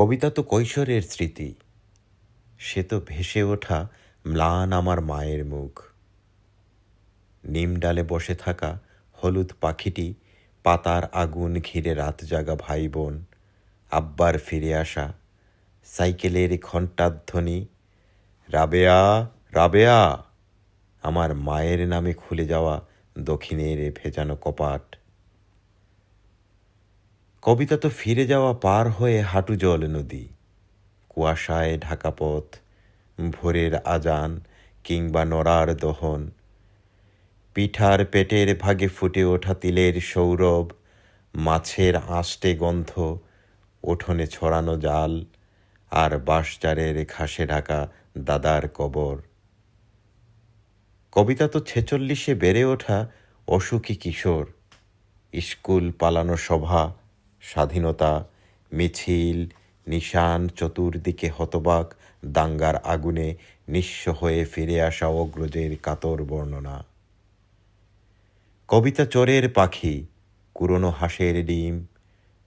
কবিতা তো কৈশোরের স্মৃতি। সে তো ভেসে ওঠা ম্লান আমার মায়ের মুখ। নিম ডালে বসে থাকা হলুদ পাখিটি পাতার আগুন ঘিরে রাত জাগা ভাই বোন আব্বার ফিরে আসা সাইকেলের ঘণ্টাধ্বনি, রাবেয়া রাবেয়া, আমার মায়ের নামে খুলে যাওয়া দক্ষিণের ভেজানো কপাট। কবিতা তো ফিরে যাওয়া পার হয়ে হাঁটু জল নদী। কুয়াশায় ঢাকা পথ, ভোরের আজান কিংবা নড়ার দহন। পিঠার পেটের ভাগে ফুটে ওঠা তিলের সৌরভ, মাছের আষ্টে গন্ধ, উঠোনে ছড়ানো জাল আর বাঁশচারের ঘাসে ঢাকা দাদার কবর। কবিতা তো ছেচল্লিশে বেড়ে ওঠা অসুখী কিশোর। স্কুল পালানো সভা স্বাধীনতা, মিছিল, নিশান চতুর্দিকে হতবাক, দাঙ্গার আগুনে নিঃস্ব হয়ে ফিরে আসা অগ্রজের কাতর বর্ণনা। কবিতা চোরের পাখি, কুরনো হাঁসের ডিম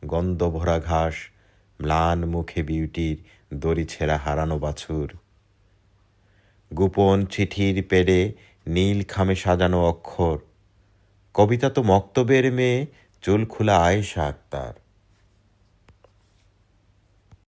গন্ধ ভরা ঘাস, ম্লান মুখে বিউটির দড়ি ছেঁড়া হারানো বাছুর। গোপন চিঠির পেড়ে নীল খামে সাজানো অক্ষর। কবিতা তো মক্তবের মেয়ে, চুল খোলা আয়েশা আক্তার।